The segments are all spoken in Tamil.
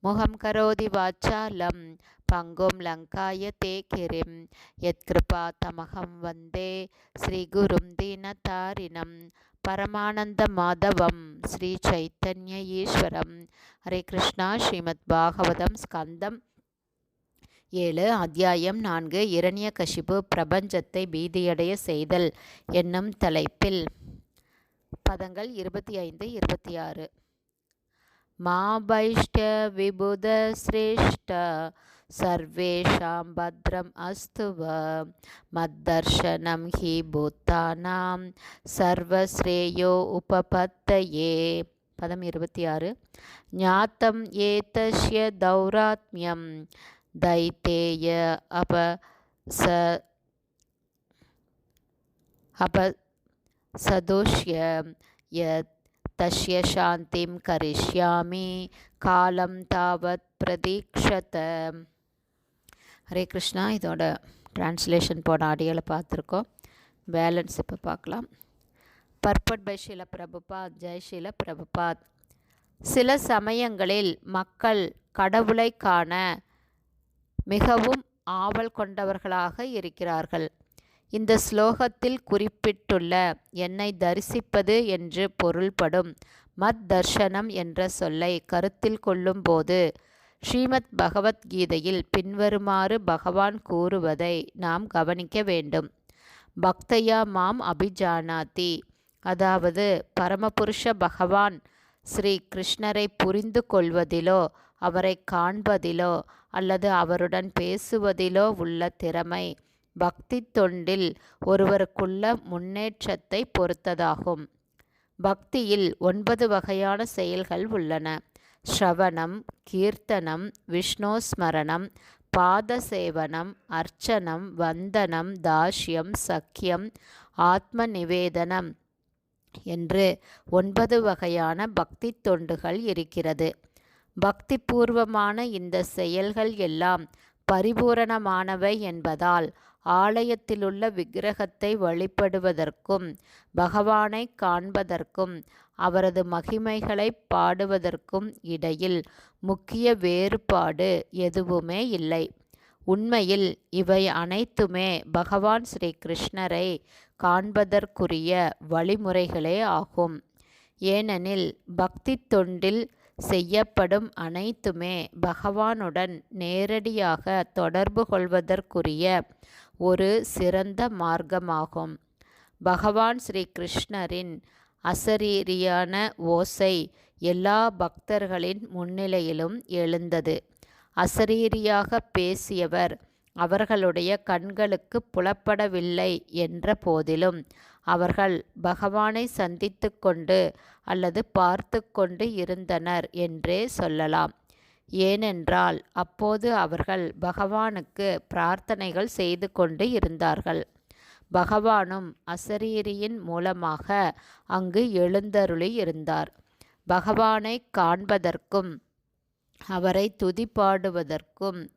முகம் கரோதி வாச்சாலம் பங்கும் லங்காய தே கிரிம் யத்கிருபா தமகம் வந்தே ஸ்ரீகுரும் தீனதாரிணம் பரமானந்த மாதவம் ஸ்ரீ சைத்தன்ய ஈஸ்வரம். ஹரே கிருஷ்ணா ஸ்ரீமத் பாகவதம் ஸ்கந்தம். ஏழு அத்தியாயம் நான்கு இரணிய கஷிபு பிரபஞ்சத்தை பீதியடைய செய்தல் என்னும் தலைப்பில். பதங்கள் இருபத்தி ஐந்து இருபத்தி ஆறு. மாபைஷ்ட விபுத சிரேஷ்ட சர்வேஷாம் பத்ரம் அஸ்துவ மத்தர்ஷனம் ஹி பூத்தானாம் சர்வஸ்ரேயோ உபபத்தயே பதம் இருபத்தி ஆறு ஞாத்தம் ஏதஸ்ய தௌராத்மியம் தைத்தேய அப ச அப சதோஷ்ய யத் தஸ்ய சாந்திம் கரிஷ்யாமி காலம் தாவத் பிரதீக்ஷத ஹரே கிருஷ்ணா இதோட டிரான்ஸ்லேஷன் போன ஆடியோவில் பார்த்துருக்கோம். பேலன்ஸ் இப்போ பார்க்கலாம். பர்பட் பை ஷீல பிரபுபாத் ஜெய்ஷீல பிரபுபாத் சில சமயங்களில் மக்கள் கடவுளை காண மிகவும் ஆவல் கொண்டவர்களாக இருக்கிறார்கள். இந்த ஸ்லோகத்தில் குறிப்பிட்டுள்ள என்னை தரிசிப்பது என்று பொருள்படும் மத் தர்ஷனம் என்ற சொல்லை கருத்தில் கொள்ளும்போது ஸ்ரீமத் பகவத்கீதையில் பின்வருமாறு பகவான் கூறுவதை நாம் கவனிக்க வேண்டும். பக்தையா மாம் அபிஜானாதி. அதாவது பரமபுருஷ பகவான் ஸ்ரீ கிருஷ்ணரை புரிந்து கொள்வதிலோ அவரை காண்பதிலோ அல்லது அவருடன் பேசுவதிலோ உள்ள திறமை பக்தி தொண்டில் ஒருவருக்குள்ள முன்னேற்றத்தை பொறுத்ததாகும். பக்தியில் ஒன்பது வகையான செயல்கள் உள்ளன. ஸ்ரவணம் கீர்த்தனம் விஷ்ணோஸ்மரணம் பாதசேவனம் அர்ச்சனம் வந்தனம் தாஷ்யம் சக்கியம் ஆத்ம நிவேதனம் என்று ஒன்பது வகையான பக்தி தொண்டுகள் இருக்கிறது. பக்தி பூர்வமான இந்த செயல்கள் எல்லாம் பரிபூரணமானவை என்பதால் ஆலயத்திலுள்ள விக்கிரகத்தை வழிபடுவதற்கும் பகவானை காண்பதற்கும் அவரது மகிமைகளை பாடுவதற்கும் இடையில் முக்கிய வேறுபாடு எதுவுமே இல்லை. உண்மையில் இவை அனைத்துமே பகவான் ஸ்ரீ கிருஷ்ணரை காண்பதற்குரிய வழிமுறைகளே ஆகும். ஏனெனில் பக்தி தொண்டில் செய்யப்படும் அனைத்துமே பகவானுடன் நேரடியாக தொடர்பு கொள்வதற்குரிய ஒரு சிறந்த மார்க்கமாகும். பகவான் ஸ்ரீ கிருஷ்ணரின் அசரீரியான ஓசை எல்லா பக்தர்களின் முன்னிலையிலும் எழுந்தது. அசரீரியாக பேசியவர் அவர்களுடைய கண்களுக்கு புலப்படவில்லை என்ற போதிலும் அவர்கள் பகவானை சந்தித்து கொண்டு அல்லது பார்த்து கொண்டு இருந்தனர் என்றே சொல்லலாம். ஏனென்றால் அப்போது அவர்கள் பகவானுக்கு பிரார்த்தனைகள் செய்து கொண்டு இருந்தார்கள். பகவானும் அசரீரியின் மூலமாக அங்கு எழுந்தருளி இருந்தார். பகவானை காண்பதற்கும் அவரை துதிப்பாடுவதற்கும்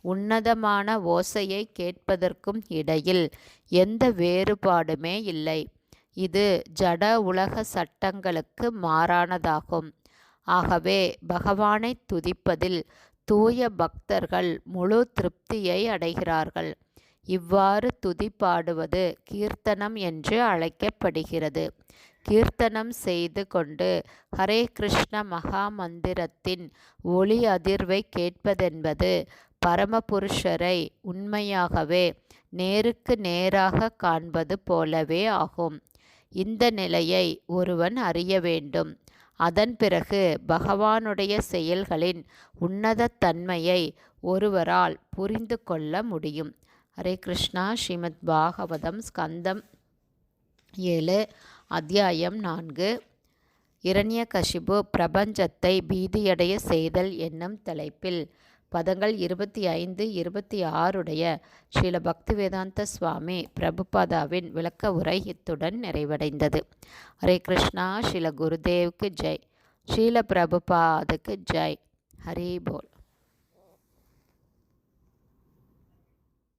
உன்னதமான ஓசையை கேட்பதற்கும் இடையில் எந்த வேறுபாடுமே இல்லை. இது ஜட உலக சட்டங்களுக்கு மாறானதாகும். ஆகவே பகவானை துதிப்பதில் தூய பக்தர்கள் முழு திருப்தியை அடைகிறார்கள். இவ்வாறு துதிப்பாடுவது கீர்த்தனம் என்று அழைக்கப்படுகிறது. கீர்த்தனம் செய்து கொண்டு ஹரே கிருஷ்ண மகா மந்திரத்தின் ஒளி அதிர்வை கேட்பதென்பது பரமபுருஷரை உண்மையாகவே நேருக்கு நேராக காண்பது போலவே ஆகும். இந்த நிலையை ஒருவன் அறிய வேண்டும். அதன் பிறகு பகவானுடைய செயல்களின் உன்னத தன்மையை ஒருவரால் புரிந்து கொள்ள முடியும். ஹரே கிருஷ்ணா. ஸ்ரீமத் பாகவதம் ஸ்கந்தம் ஏழு அத்தியாயம் நான்கு. இரண்ய கஷிபு பிரபஞ்சத்தை பீதியடைய செய்தல் என்னும் தலைப்பில் பதங்கள் இருபத்தி ஐந்து இருபத்தி ஆறுடைய ஸ்ரீல பக்திவேதாந்த சுவாமி பிரபுபாதாவின் விளக்க உரை இத்துடன் நிறைவடைந்தது. ஹரே கிருஷ்ணா ஸ்ரீல குருதேவுக்கு ஜெய். ஸ்ரீல பிரபுபாதுக்கு ஜெய். ஹரி போல்.